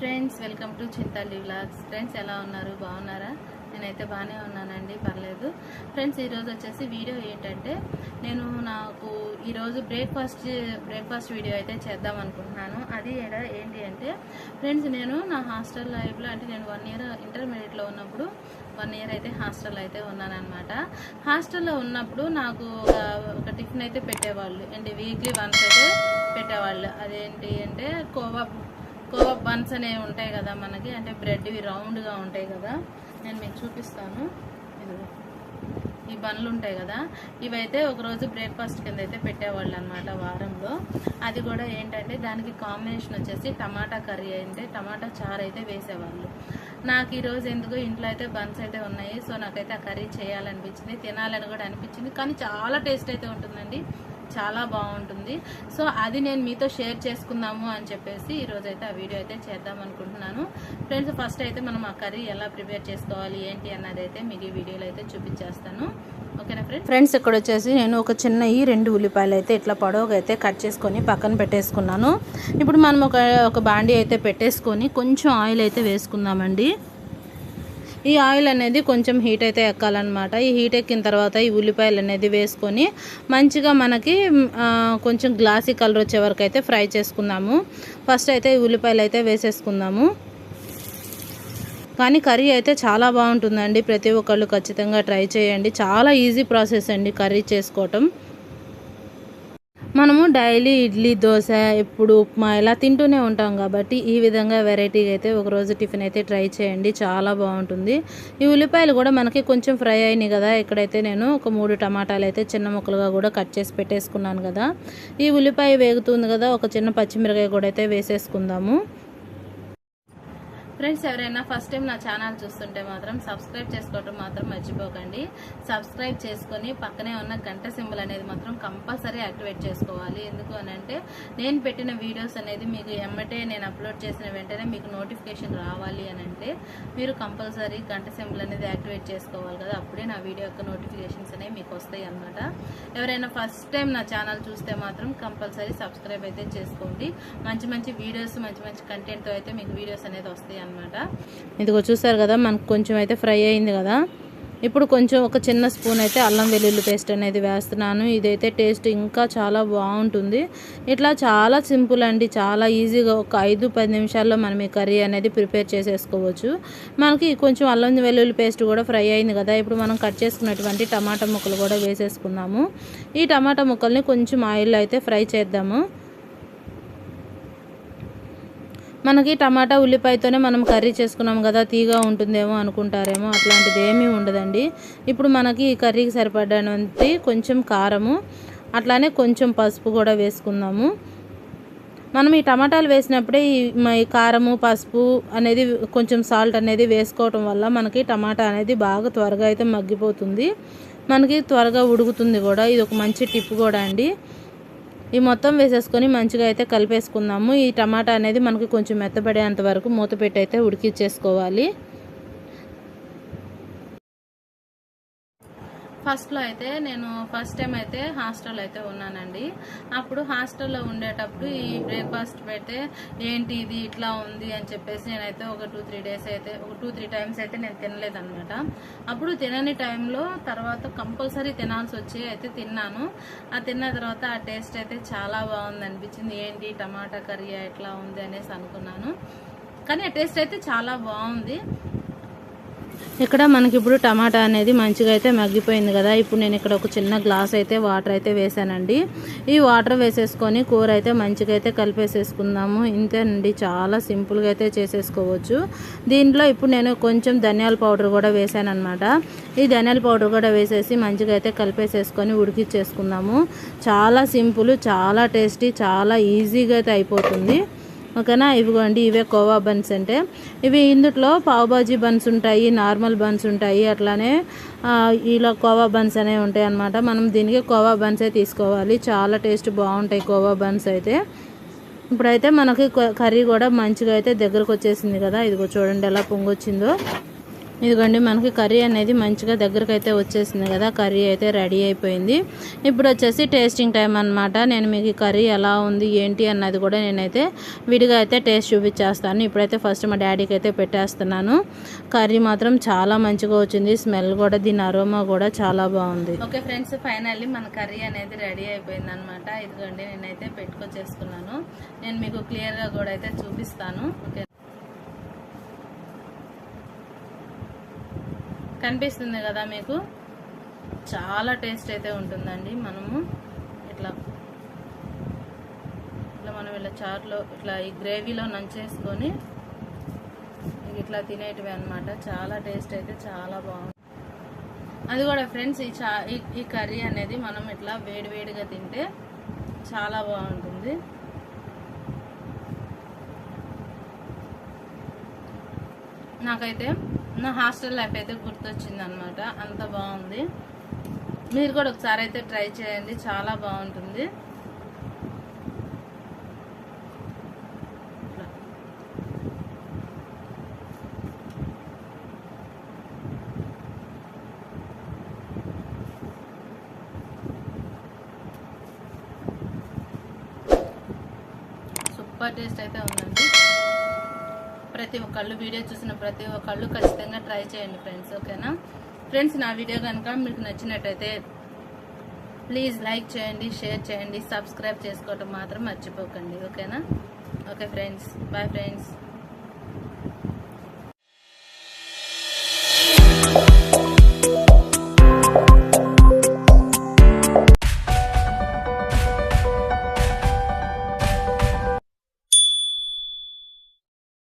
Friends welcome to Chintali vlogs. Friends ఎలా ఉన్నారు? బాగున్నారా? నేనైతే బాగానే ఉన్నానండి పర్లేదు. ఫ్రెండ్స్ ఈరోజు వచ్చేసి వీడియో ఏంటంటే నేను నాకు ఈరోజు బ్రేక్ఫాస్ట్ బ్రేక్ఫాస్ట్ వీడియో అయితే చేద్దాం అనుకుంటున్నాను. అది ఏంటి అంటే ఫ్రెండ్స్ నేను నా హాస్టల్ లైఫ్లో అంటే నేను వన్ ఇయర్ ఇంటర్మీడియట్లో ఉన్నప్పుడు వన్ ఇయర్ అయితే హాస్టల్లో అయితే ఉన్నానన్నమాట. హాస్టల్లో ఉన్నప్పుడు నాకు ఒక ఒక టిఫిన్ అయితే పెట్టేవాళ్ళు. అంటే వీక్లీ వన్స్ అయితే పెట్టేవాళ్ళు. అదేంటి అంటే కోవా కోవా బన్స్ అనేవి ఉంటాయి కదా మనకి. అంటే బ్రెడ్వి రౌండ్గా ఉంటాయి కదా. నేను మీకు చూపిస్తాను. ఇదిగో. ఈ బండ్లు ఉంటాయి కదా. ఇవైతే ఒకరోజు బ్రేక్ఫాస్ట్ కింద అయితే పెట్టేవాళ్ళు అనమాట వారంలో. అది కూడా ఏంటంటే దానికి కాంబినేషన్ వచ్చేసి టమాటా కర్రీ అయితే టమాటా చారు అయితే వేసేవాళ్ళు. నాకు ఈరోజు ఎందుకు ఇంట్లో అయితే బన్స్ అయితే ఉన్నాయి. సో నాకైతే ఆ కర్రీ చేయాలనిపించింది తినాలని కూడా అనిపించింది. కానీ చాలా టేస్ట్ అయితే ఉంటుందండి. చాలా బాగుంటుంది. సో అది నేను మీతో షేర్ చేసుకుందాము అని చెప్పేసి ఈరోజు అయితే ఆ వీడియో అయితే చేద్దాం అనుకుంటున్నాను. ఫ్రెండ్స్ ఫస్ట్ అయితే మనం ఆ కర్రీ ఎలా ప్రిపేర్ చేసుకోవాలి ఏంటి అన్నది అయితే మీకు ఈ వీడియోలో అయితే చూపించేస్తాను. ఓకేనా ఫ్రెండ్స్? ఫ్రెండ్స్ ఇక్కడ వచ్చేసి నేను ఒక చిన్న ఈ రెండు ఉల్లిపాయలు అయితే ఇట్లా పొడవుగా అయితే కట్ చేసుకొని పక్కన పెట్టేసుకున్నాను. ఇప్పుడు మనం ఒక ఒక బాండీ అయితే పెట్టేసుకొని కొంచెం ఆయిల్ అయితే వేసుకుందామండి. ఈ ఆయిల్ అనేది కొంచెం హీట్ అయితే ఎక్కాలన్నమాట. ఈ హీట్ ఎక్కిన తర్వాత ఈ ఉల్లిపాయలు అనేది వేసుకొని మంచిగా మనకి కొంచెం గ్లాసీ కలర్ వచ్చే వరకు అయితే ఫ్రై చేసుకుందాము. ఫస్ట్ అయితే ఈ ఉల్లిపాయలు అయితే వేసేసుకుందాము. కానీ కర్రీ అయితే చాలా బాగుంటుందండి. ప్రతి ఒక్కళ్ళు ఖచ్చితంగా ట్రై చేయండి. చాలా ఈజీ ప్రాసెస్ అండి కర్రీ చేసుకోవటం. మనము డైలీ ఇడ్లీ దోశ ఎప్పుడు ఉప్మా ఇలా తింటూనే ఉంటాం కాబట్టి ఈ విధంగా వెరైటీగా అయితే ఒకరోజు టిఫిన్ అయితే ట్రై చేయండి. చాలా బాగుంటుంది. ఈ ఉల్లిపాయలు కూడా మనకి కొంచెం ఫ్రై అయినాయి కదా. ఇక్కడైతే నేను ఒక మూడు టమాటాలు అయితే చిన్న ముక్కలుగా కూడా కట్ చేసి పెట్టేసుకున్నాను కదా. ఈ ఉల్లిపాయ వేగుతుంది కదా. ఒక చిన్న పచ్చిమిరకాయ కూడా అయితే వేసేసుకుందాము. ఫ్రెండ్స్ ఎవరైనా ఫస్ట్ టైం నా ఛానల్ చూస్తుంటే మాత్రం సబ్స్క్రైబ్ చేసుకోవటం మాత్రం మర్చిపోకండి. సబ్స్క్రైబ్ చేసుకొని పక్కనే ఉన్న గంట సింబల్ అనేది మాత్రం కంపల్సరీ యాక్టివేట్ చేసుకోవాలి. ఎందుకు అంటే నేను పెట్టిన వీడియోస్ అనేది మీకు ఎమ్మటే నేను అప్లోడ్ చేసిన వెంటనే మీకు నోటిఫికేషన్ రావాలి అని అంటే మీరు కంపల్సరీ గంట సింబల్ అనేది యాక్టివేట్ చేసుకోవాలి కదా. అప్పుడే నా వీడియో యొక్క నోటిఫికేషన్స్ అనేవి మీకు వస్తాయి అనమాట ఎవరైనా ఫస్ట్ టైం నా ఛానల్ చూస్తే మాత్రం కంపల్సరీ సబ్స్క్రైబ్ అయితే చేసుకోండి. మంచి మంచి వీడియోస్ మంచి మంచి కంటెంట్తో అయితే మీకు వీడియోస్ అనేది వస్తాయి అనమాట ఇదిగో చూసారు కదా మనకు కొంచెం అయితే ఫ్రై అయింది కదా. ఇప్పుడు కొంచెం ఒక చిన్న స్పూన్ అయితే అల్లం వెల్లుల్లి పేస్ట్ అనేది వేస్తున్నాను. ఇదైతే టేస్ట్ ఇంకా చాలా బాగుంటుంది. ఇట్లా చాలా సింపుల్ అండి చాలా ఈజీగా ఒక ఐదు పది నిమిషాల్లో మనం ఈ కర్రీ అనేది ప్రిపేర్ చేసేసుకోవచ్చు. మనకి కొంచెం అల్లం వెల్లుల్లి పేస్ట్ కూడా ఫ్రై అయింది కదా. ఇప్పుడు మనం కట్ చేసుకున్నటువంటి టమాటా ముక్కలు కూడా వేసేసుకుందాము. ఈ టమాటా ముక్కల్ని కొంచెం ఆయిల్ అయితే ఫ్రై చేద్దాము. మనకి టమాటా ఉల్లిపాయతోనే మనం కర్రీ చేసుకున్నాం కదా తీగా ఉంటుందేమో అనుకుంటారేమో అట్లాంటిది ఏమీ ఉండదండి. ఇప్పుడు మనకి ఈ కర్రీకి సరిపడనంత కొంచెం కారము అట్లానే కొంచెం పసుపు కూడా వేసుకుందాము. మనం ఈ టమాటాలు వేసినప్పుడే ఈ మ- ఈ కారము పసుపు అనేది కొంచెం సాల్ట్ అనేది వేసుకోవటం వల్ల మనకి టమాటా అనేది బాగా త్వరగా అయితే మగ్గిపోతుంది. మనకి త్వరగా ఉడుకుతుంది కూడా ఇది ఒక మంచి టిప్ కూడా అండి. ఈ మొత్తం వేసేసుకొని మంచిగా అయితే కలిపేసుకుందాము. ఈ టమాటా అనేది మనకి కొంచెం మెత్తపడేంత వరకు మూత పెట్టి అయితే ఉడికిచ్చేసుకోవాలి. ఫస్ట్లో అయితే నేను ఫస్ట్ టైం అయితే హాస్టల్ అయితే ఉన్నానండి. అప్పుడు హాస్టల్లో ఉండేటప్పుడు ఈ బ్రేక్ఫాస్ట్ పెడితే ఏంటి ఇది ఇట్లా ఉంది అని చెప్పేసి నేనైతే ఒక టూ త్రీ డేస్ అయితే ఒక టూ త్రీ టైమ్స్ అయితే నేను తినలేదనమాట అప్పుడు తినని టైంలో తర్వాత కంపల్సరీ తినాల్సి వచ్చి అయితే తిన్నాను. ఆ తిన్న తర్వాత ఆ టేస్ట్ అయితే చాలా బాగుంది అనిపించింది. ఏంటి టమాటా కర్రీ ఎట్లా ఉంది అనేసి అనుకున్నాను. కానీ ఆ టేస్ట్ అయితే చాలా బాగుంది. ఇక్కడ మనకి ఇప్పుడు టమాటా అనేది మంచిగా అయితే మగ్గిపోయింది కదా. ఇప్పుడు నేను ఇక్కడ ఒక చిన్న గ్లాస్ అయితే వాటర్ అయితే వేసానండి. ఈ వాటర్ వేసేసుకొని కూర అయితే మంచిగా అయితే కలిపేసేసుకుందాము. ఇంతేనండి చాలా సింపుల్గా అయితే చేసేసుకోవచ్చు. దీంట్లో ఇప్పుడు నేను కొంచెం ధనియాల పౌడర్ కూడా వేసాను ఈ ధనియాల పౌడర్ కూడా వేసేసి మంచిగా అయితే కలిపేసేసుకొని ఉడికిచ్చేసుకుందాము. చాలా సింపుల్ చాలా టేస్టీ చాలా ఈజీగా అయితే అయిపోతుంది. ఓకేనా? ఇవిగోండి ఇవే కోవా బన్స్ అంటే. ఇవి ఇందుట్లో పావుబాజీ బన్స్ ఉంటాయి నార్మల్ బన్స్ ఉంటాయి అట్లానే ఇలా కోవా బన్స్ అనేవి ఉంటాయి అన్నమాట. మనం దీనికి కోవా బన్సే తీసుకోవాలి. చాలా టేస్ట్ బాగుంటాయి కోవా బన్స్ అయితే. ఇప్పుడైతే మనకి కర్రీ కూడా మంచిగా అయితే దగ్గరకు వచ్చేసింది కదా. ఇదిగో చూడండి ఎలా పొంగొచ్చిందో. ఇదిగోండి మనకి కర్రీ అనేది మంచిగా దగ్గరకు అయితే వచ్చేసింది కదా కర్రీ అయితే రెడీ అయిపోయింది. ఇప్పుడు వచ్చేసి టేస్టింగ్ టైం అనమాట నేను మీకు ఈ కర్రీ ఎలా ఉంది ఏంటి అన్నది కూడా నేనైతే విడిగా అయితే టేస్ట్ చూపించేస్తాను. ఇప్పుడైతే ఫస్ట్ మా డాడీకి అయితే పెట్టేస్తున్నాను. కర్రీ మాత్రం చాలా మంచిగా వచ్చింది స్మెల్ కూడా దీని అరోమా కూడా చాలా బాగుంది. ఓకే ఫ్రెండ్స్ ఫైనల్లీ మన కర్రీ అనేది రెడీ అయిపోయింది అనమాట ఇదిగోండి నేనైతే పెట్టుకొచ్చేసుకున్నాను. నేను మీకు క్లియర్గా కూడా అయితే చూపిస్తాను. ఓకే. కనిపిస్తుంది కదా మీకు? చాలా టేస్ట్ అయితే ఉంటుందండి మనము. ఇట్లా ఇట్లా మనం ఇలా చారులో ఇట్లా ఈ గ్రేవీలో నంచేసుకొని ఇట్లా తినేటివి అనమాట చాలా టేస్ట్ అయితే చాలా బాగుంది. అది కూడా ఫ్రెండ్స్ ఈ చా ఈ- ఈ కర్రీ అనేది మనం ఇట్లా వేడివేడిగా తింటే చాలా బాగుంటుంది. నాకైతే నా హాస్టల్ లైఫ్ అయితే గుర్తొచ్చింది అనమాట అంత బాగుంది. మీరు కూడా ఒకసారి అయితే ట్రై చేయండి. చాలా బాగుంటుంది. సూపర్ టేస్ట్ అయితే ఉందండి. ప్రతి ఒక్కళ్ళు వీడియో చూసిన ప్రతి ఒక్కళ్ళు ఖచ్చితంగా ట్రై చేయండి ఫ్రెండ్స్ ఓకేనా? ఫ్రెండ్స్ నా వీడియో కనుక మీకు నచ్చినట్టయితే ప్లీజ్ లైక్ చేయండి షేర్ చేయండి సబ్స్క్రైబ్ చేసుకోవటం మాత్రం మర్చిపోకండి ఓకేనా? Okay friends bye friends.